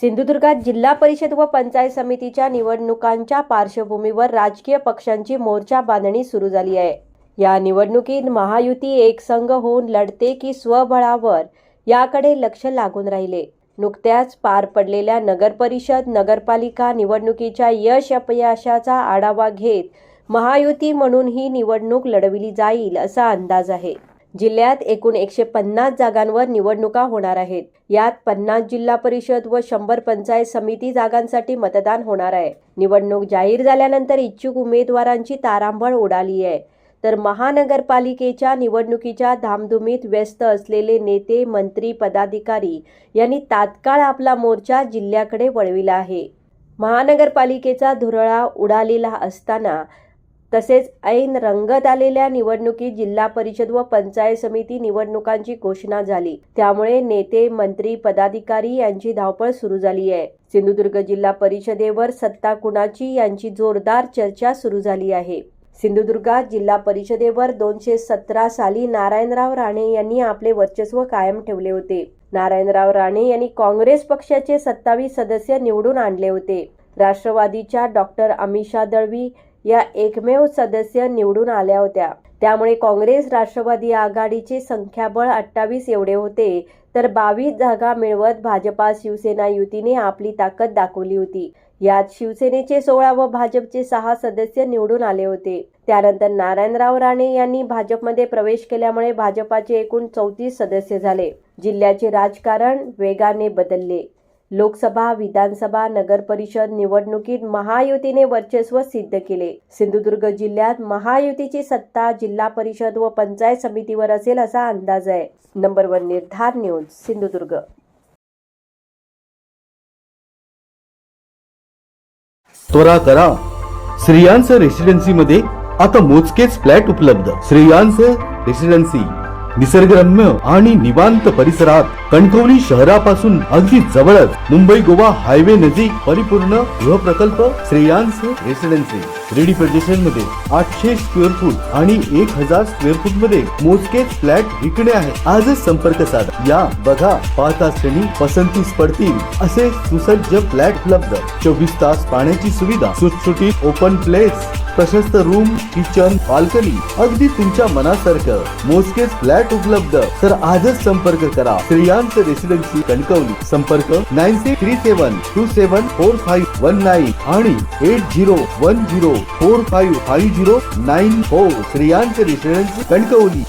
सिंधुदुर्गात जिल्हा परिषद व पंचायत समितीच्या निवडणुकांच्या पार्श्वभूमीवर राजकीय पक्षांची मोर्चा बांधणी सुरू झाली आहे. या निवडणुकीत महायुती एक संघ होऊन लढते की स्वबळावर याकडे लक्ष लागून राहिले. नुकत्याच पार पडलेल्या नगरपरिषद नगरपालिका निवडणुकीच्या यश अपयशाचा आढावा घेत महायुती म्हणून ही निवडणूक लढविली जाईल असा अंदाज आहे. जिल्ह्यात एकूण एकशे पन्नास जागांवर निवडणुका होणार आहेत. यात पन्नास जिल्हा परिषद व शंभर पंचायत समिती जागांसाठी मतदान होणार आहे. निवडणूक जाहीर झाल्यानंतर इच्छुक उमेदवारांची तारांबळ उडाली आहे. तर महानगरपालिकेच्या निवडणुकीच्या धामधुमीत व्यस्त असलेले नेते मंत्री पदाधिकारी यांनी तात्काळ आपला मोर्चा जिल्ह्याकडे वळविला आहे. महानगरपालिकेचा धुरळा उडालेला असताना तसेच ऐन रंगत आलेल्या निवडणुकीत जिल्हा परिषद व पंचायत समिती निवडणुकांची घोषणा झाली. त्यामुळे नेते मंत्री पदाधिकारी यांची धावपळ सुरू झाली आहे. सिंधुदुर्ग जिल्हा परिषदेवर सत्ता कुणाची यांची जोरदार चर्चा सुरू झाली आहे. सिंधुदुर्गात जिल्हा परिषदेवर दोनशे सतरा साली नारायणराव राणे यांनी आपले वर्चस्व कायम ठेवले होते. नारायणराव राणे यांनी काँग्रेस पक्षाचे सत्तावीस सदस्य निवडून आणले होते. राष्ट्रवादीच्या डॉक्टर अमिषा दळवी या एकमेव सदस्य निवडून आल्या होत्या. त्यामुळे काँग्रेस राष्ट्रवादी आघाडीचे संख्याबळ अठ्ठावीस एवढे होते तर बावीस जागा मिळवत भाजपा शिवसेना युतीने आपली ताकद दाखवली होती. यात शिवसेनेचे सोळा व भाजपचे सहा सदस्य निवडून आले होते. त्यानंतर नारायणराव राणे यांनी भाजपमध्ये प्रवेश केल्यामुळे भाजपाचे एकूण चौतीस सदस्य झाले. जिल्ह्याचे राजकारण वेगाने बदलले. लोकसभा विधानसभा नगर परिषद निवडणुकीत महायुतीने वर्चस्व सिद्ध केले. सिंधुदुर्ग जिल्ह्यात महायुतीची सत्ता जिल्हा परिषद व पंचायत समितीवर असेल असा अंदाज आहे. Number one Nirdhar news Sindhudurg. त्वरा करा. श्रेयांस रेसिडेन्सी मध्ये आता मोजकेच फ्लॅट उपलब्ध. श्रेयांस रेसिडेन्सी निसर्गरम्य आणि निवांत परिसरात कणकवली शहरापासून अगदी जवळच मुंबई गोवा हायवे नजीक परिपूर्ण गृह प्रकल्प श्रेयांस रेसिडेन्सी. रेडी पोझिशनमध्ये आठशे स्क्वेअर फूट आणि एक हजार स्क्वेअर फूटमध्ये मोजकेच फ्लॅट विकणे आहे. आजच संपर्क साधा. या बघा पाहता श्रेणी पसंतीस पडतील. असे सुसज्ज फ्लॅट उपलब्ध. चोवीस तास पाण्याची सुविधा. सुटसुटीत ओपन प्लेस प्रशस्त रूम किचन बाल्कनी अगदी तुमच्या मनासारखं. मोजकेच फ्लॅट उपलब्ध. तर आजच संपर्क करा. श्रेयांत रेसिडेन्सी कणकवली. संपर्क nine six three seven two seven four five one nine आणि eight zero one zero. Four five five zero nine four. Shreyant residency Kankavli.